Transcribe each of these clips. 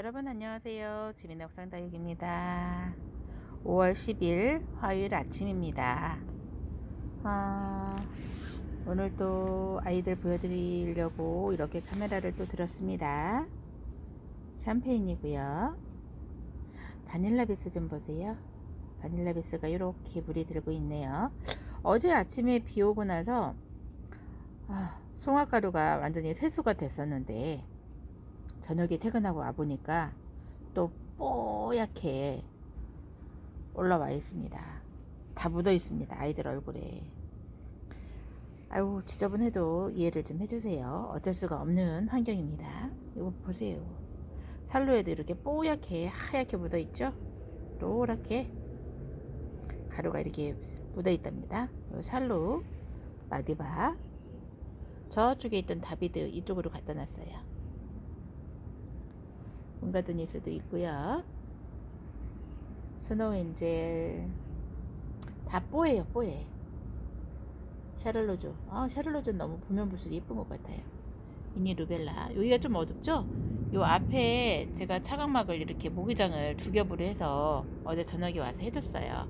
여러분 안녕하세요. 지민의 옥상 다육입니다. 5월 10일 화요일 아침입니다. 아, 오늘 또 아이들 보여드리려고 이렇게 카메라를 또 들었습니다. 샴페인이고요. 바닐라 비스 좀 보세요. 바닐라 비스가 이렇게 물이 들고 있네요. 어제 아침에 비 오고 나서 아, 송화가루가 완전히 세수가 됐었는데 저녁에 퇴근하고 와보니까 또 뽀얗게 올라와 있습니다. 다 묻어 있습니다. 아이들 얼굴에. 아유, 지저분해도 이해를 좀 해주세요. 어쩔 수가 없는 환경입니다. 이거 보세요. 살로에도 이렇게 뽀얗게 하얗게 묻어 있죠? 노랗게 가루가 이렇게 묻어 있답니다. 요 살로 마디바 저쪽에 있던 다비드 이쪽으로 갖다 놨어요. 문가드닐 수도 있고요. 스노우 엔젤 다 뽀예요, 뽀예. 샤를로즈. 아, 샤를로즈는 너무 보면 볼수록 예쁜 것 같아요. 미니 루벨라. 여기가 좀 어둡죠? 요 앞에 제가 차각막을 이렇게 모기장을 두 겹으로 해서 어제 저녁에 와서 해줬어요.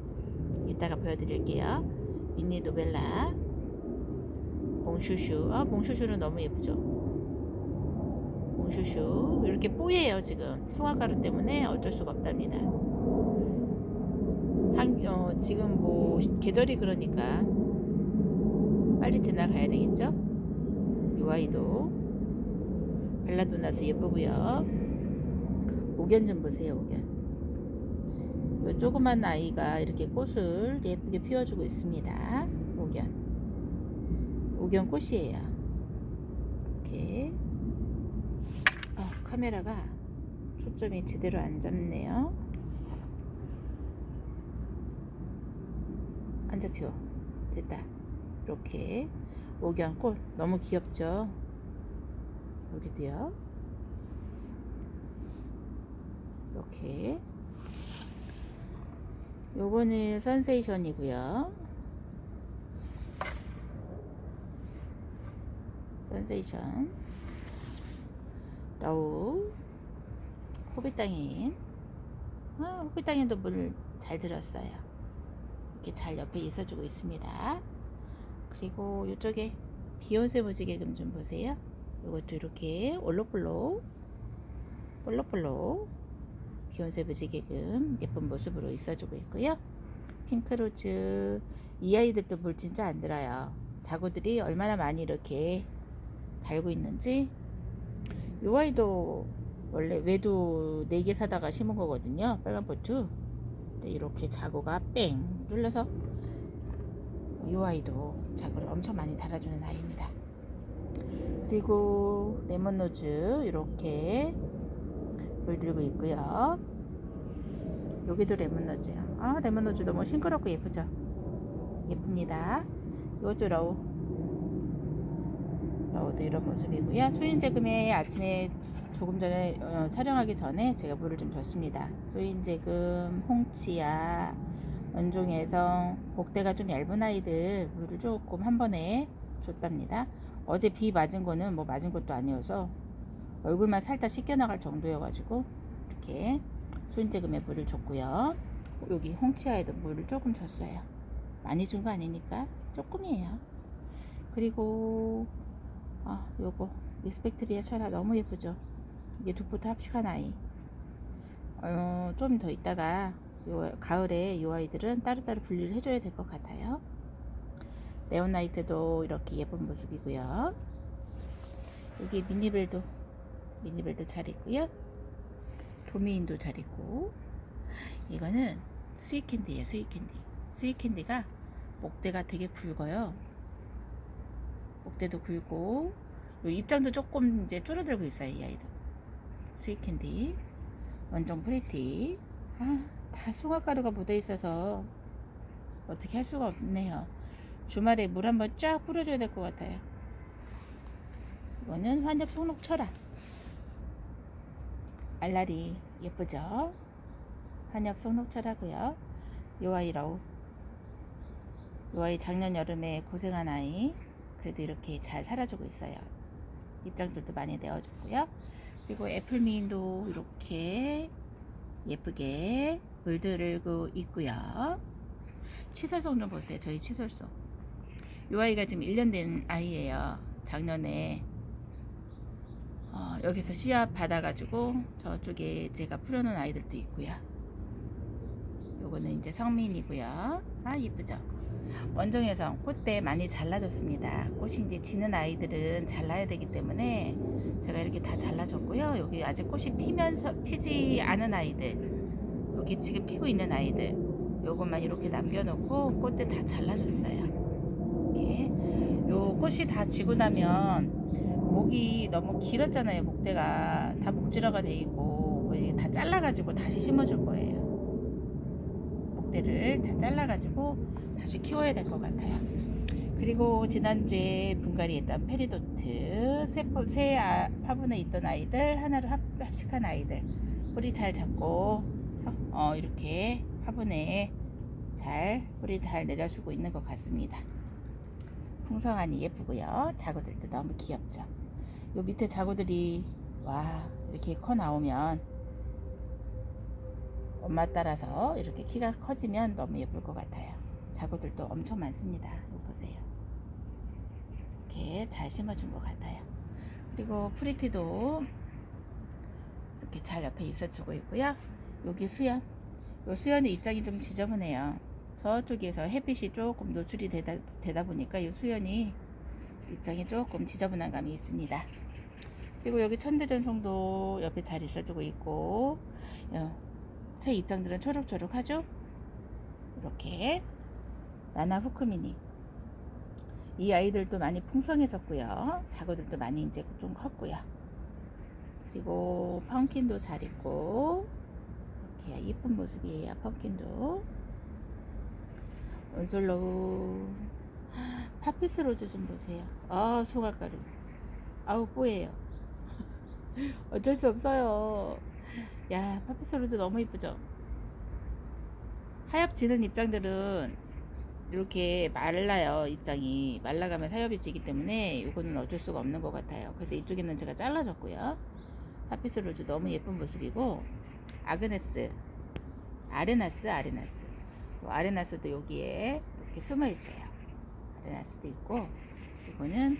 이따가 보여드릴게요. 미니 루벨라. 봉슈슈. 아, 봉슈슈는 너무 예쁘죠? 봉슈슈. 이렇게 뽀예요, 지금. 송화가루 때문에 어쩔 수가 없답니다. 한, 어, 지금 뭐, 계절이 그러니까 빨리 지나가야 되겠죠? 이 아이도. 벨라도나도 예쁘고요. 옥연 좀 보세요, 옥연. 요 조그만 아이가 이렇게 꽃을 예쁘게 피워주고 있습니다. 옥연. 옥연 꽃이에요. 이렇게. 어, 카메라가 초점이 제대로 안 잡네요. 안 잡혀. 됐다. 이렇게 옥연 꽃 너무 귀엽죠? 여기도요. 이렇게. 요거는 선세이션이고요. 선세이션. 라우. 호빗땅인. 아, 호빗땅인도 물잘 들었어요. 이렇게 잘 옆에 있어주고 있습니다. 그리고 이쪽에 비욘세 무지개금 좀 보세요. 이것도 이렇게 올록볼록 볼록볼록 비욘세 무지개금 예쁜 모습으로 있어주고 있고요. 핑크로즈 이 아이들도 물 진짜 안 들어요. 자구들이 얼마나 많이 이렇게 달고 있는지 이 아이도 원래 외두 4개 사다가 심은 거거든요. 빨간 포트. 이렇게 자구가 뺑 눌러서 이 아이도 자구를 엄청 많이 달아주는 아이입니다. 그리고 레몬노즈 이렇게 물들고 있고요. 여기도 레몬노즈요. 아 레몬노즈 너무 싱그럽고 예쁘죠? 예쁩니다. 이것도 러우 러우도 이런 모습이고요. 소인제금에 아침에 조금 전에 어, 촬영하기 전에 제가 물을 좀 줬습니다. 소인제금, 홍치야, 원종에서 목대가 좀 얇은 아이들 물을 조금 한 번에 줬답니다. 어제 비 맞은 거는 뭐 맞은 것도 아니어서 얼굴만 살짝 씻겨 나갈 정도여가지고 이렇게 소인제금에 물을 줬고요. 여기 홍치아에도 물을 조금 줬어요. 많이 준 거 아니니까 조금이에요. 그리고 아 요거 리스펙트리아 철화 너무 예쁘죠? 이게 두 포트 합식한 아이. 어, 좀 더 있다가 요 가을에 이 아이들은 따로따로 분리를 해줘야 될 것 같아요. 네온나이트도 이렇게 예쁜 모습이고요. 여기 미니벨도 미니벨도 잘 있고요. 도미인도 잘 있고 이거는 스윗캔디예요. 스윗캔디. 스윗캔디가 목대가 되게 굵어요. 목대도 굵고 입장도 조금 이제 줄어들고 있어요. 이 아이도. 스윗캔디 원정 프리티 아, 다 송화가루가 묻어 있어서 어떻게 할 수가 없네요. 주말에 물 한번 쫙 뿌려줘야 될 것 같아요. 이거는 환엽 속록 철화. 알라리 예쁘죠? 환엽 속록 철화고요. 요 아이라우. 요 아이 작년 여름에 고생한 아이. 그래도 이렇게 잘 살아주고 있어요. 입장들도 많이 내어주고요. 그리고 애플미인도 이렇게 예쁘게 물들고 있고요. 치설송 좀 보세요. 저희 치설송. 이 아이가 지금 1년 된 아이예요. 작년에 어, 여기서 씨앗 받아가지고 저쪽에 제가 풀어놓은 아이들도 있고요. 요거는 이제 성민이고요. 아 이쁘죠? 원종에서 꽃대 많이 잘라줬습니다. 꽃이 이제 지는 아이들은 잘라야 되기 때문에 제가 이렇게 다 잘라줬고요. 여기 아직 꽃이 피면서 피지 않은 아이들, 여기 지금 피고 있는 아이들, 요것만 이렇게 남겨놓고 꽃대 다 잘라줬어요. 이렇게 요 꽃이 다 지고 나면 목이 너무 길었잖아요. 목대가 다 목질화가 돼 있고 다 잘라가지고 다시 심어줄 거예요. 목대를 다 잘라가지고 다시 키워야 될 것 같아요. 그리고 지난주에 분갈이 했던 페리도트 새, 포- 새 아, 화분에 있던 아이들 하나로 합, 합식한 아이들 뿌리 잘 잡고 서- 어, 이렇게 화분에 잘 뿌리 잘 내려주고 있는 것 같습니다. 풍성하니 예쁘고요. 자구들도 너무 귀엽죠. 요 밑에 자구들이 와 이렇게 커 나오면 엄마 따라서 이렇게 키가 커지면 너무 예쁠 것 같아요. 자구들도 엄청 많습니다. 보세요. 이렇게 잘 심어준 것 같아요. 그리고 프리티도 이렇게 잘 옆에 있어주고 있고요. 여기 수연. 요 수연의 입장이 좀 지저분해요. 저쪽에서 햇빛이 조금 노출이 되다, 되다 보니까 이 수연이 입장이 조금 지저분한 감이 있습니다. 그리고 여기 천대전송도 옆에 잘 있어주고 있고 어, 새 입장들은 초록초록하죠? 이렇게 나나 후크미니 이 아이들도 많이 풍성해졌고요. 자구들도 많이 이제 좀 컸고요. 그리고 펌킨도 잘 있고 이렇게 예쁜 모습이에요. 펌킨도 온솔로우 파피스 로즈 좀 보세요. 아 소갈가루 아우 뽀예요. 어쩔 수 없어요. 야 파피스 로즈 너무 이쁘죠? 하엽 지는 입장들은 이렇게 말라요 입장이. 말라가면 사엽이 지기 때문에 이거는 어쩔 수가 없는 것 같아요. 그래서 이쪽에는 제가 잘라줬고요. 파피스 로즈 너무 예쁜 모습이고 아그네스 아레나스 아레나스. 요 아레나스도 여기에 이렇게 숨어 있어요. 아레나스도 있고 이거는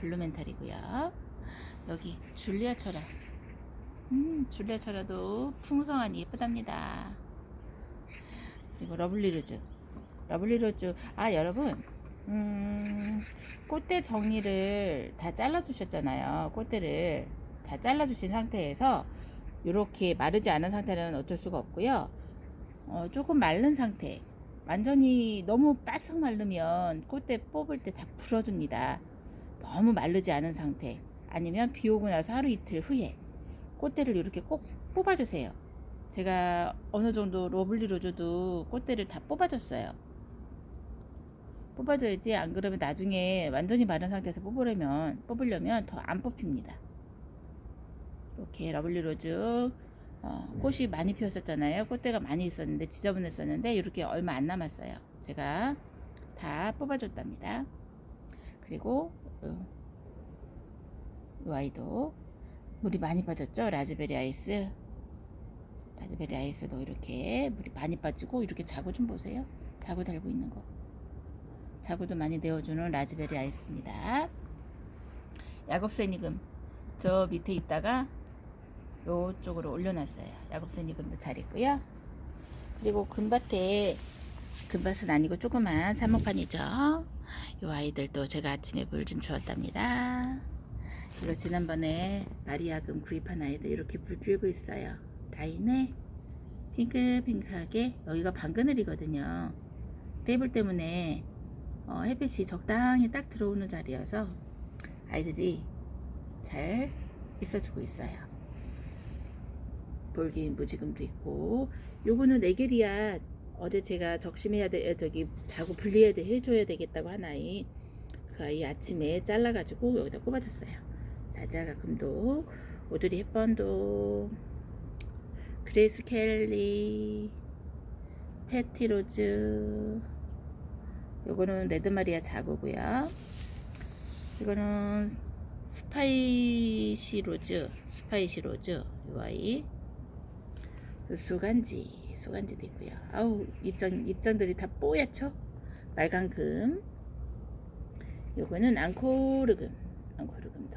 블루멘탈이고요. 여기 줄리아 철화 음 철화도 풍성하니 예쁘답니다. 그리고 러블리 로즈. 러블리 로즈. 아 여러분. 음 꽃대 정리를 다 잘라 주셨잖아요. 꽃대를 다 잘라 주신 상태에서 이렇게 마르지 않은 상태는 어쩔 수가 없고요. 어, 조금 마른 상태. 완전히 너무 바싹 마르면 꽃대 뽑을 때 다 부러집니다. 너무 마르지 않은 상태. 아니면 비 오고 나서 하루 이틀 후에 꽃대를 이렇게 꼭 뽑아주세요 제가 어느 정도 러블리 로즈도 꽃대를 다 뽑아줬어요. 뽑아줘야지 안 그러면 나중에 완전히 마른 상태에서 뽑으려면 뽑으려면 더 안 뽑힙니다. 이렇게 러블리 로즈 어, 꽃이 많이 피었었잖아요. 꽃대가 많이 있었는데 지저분했었는데 이렇게 얼마 안 남았어요. 제가 다 뽑아줬답니다. 그리고 어, 이 아이도 물이 많이 빠졌죠. 라즈베리 아이스. 라즈베리 아이스도 이렇게 물이 많이 빠지고 이렇게 자구 좀 보세요. 자구 달고 있는 거. 자구도 많이 내어주는 라즈베리 아이스입니다. 야곱새니금 저 밑에 있다가 요쪽으로 올려놨어요. 야곱새니금도 잘 있고요. 그리고 금밭에 금밭은 아니고 조그만 사목판이죠. 요 아이들도 제가 아침에 물 좀 주었답니다. 이거 지난번에 마리아금 구입한 아이들 이렇게 불 피우고 있어요. 라인에 핑크핑크하게 여기가 방그늘이거든요. 테이블 때문에 어, 햇빛이 적당히 딱 들어오는 자리여서 아이들이 잘 있어주고 있어요. 볼긴 무지금도 있고 요거는 네게리아 어제 제가 적심해야 돼 저기 자고 분리해야 돼 해줘야 되겠다고 한 아이 그 아이 아침에 잘라가지고 여기다 꼽아줬어요. 라자가 금도 오드리 햇번도 그레이스 켈리 패티 로즈 요거는 레드마리아 자구고요 이거는 스파이시 로즈, 스파이시 로즈 요 아이 그 수간지, 수간지도 있고요. 아우 입장 입장들이 다 뽀얗죠? 빨간 금. 요거는 앙코르금, 있어요.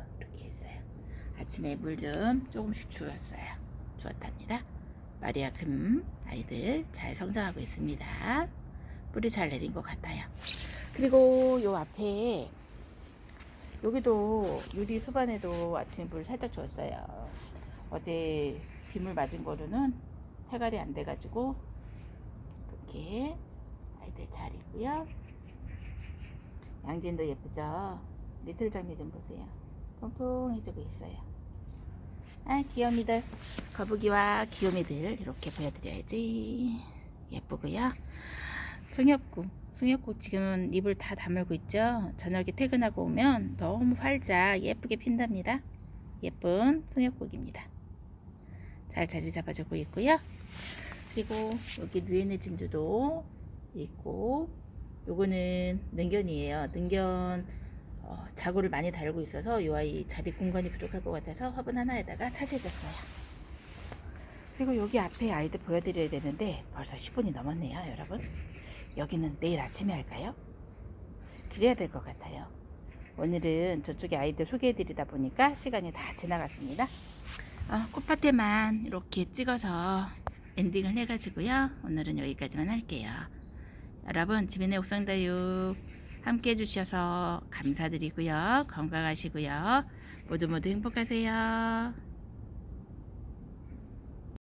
아침에 물 좀 조금씩 주었어요. 주었답니다. 마리아 금 아이들 잘 성장하고 있습니다. 뿌리 잘 내린 것 같아요. 그리고 요 앞에 여기도 유리 수반에도 아침에 물 살짝 줬어요. 어제 빗물 맞은 거로는 태갈이 안 돼가지고 이렇게 아이들 잘 있고요. 양진도 예쁘죠? 리틀 장미 좀 보세요. 통통해지고 있어요. 아 귀요미들 거북이와 귀요미들 이렇게 보여드려야지 예쁘고요. 송엽국 송엽국 지금은 잎을 다 다물고 있죠. 저녁에 퇴근하고 오면 너무 활짝 예쁘게 핀답니다. 예쁜 송엽국입니다. 잘 자리 잡아주고 있고요. 그리고 여기 누에네 진주도 있고 요거는 능견이에요. 능견 어, 자구를 많이 달고 있어서 이 아이 자리 공간이 부족할 것 같아서 화분 하나에다가 차지해줬어요. 그리고 여기 앞에 아이들 보여드려야 되는데 벌써 10분이 넘었네요, 여러분. 여기는 내일 아침에 할까요? 그래야 될 것 같아요. 오늘은 저쪽에 아이들 소개해드리다 보니까 시간이 다 지나갔습니다. 어, 꽃밭에만 이렇게 찍어서 엔딩을 해가지고요. 오늘은 여기까지만 할게요. 여러분, 지민의 옥상다육 함께 해주셔서 감사드리고요. 건강하시고요. 모두 모두 행복하세요.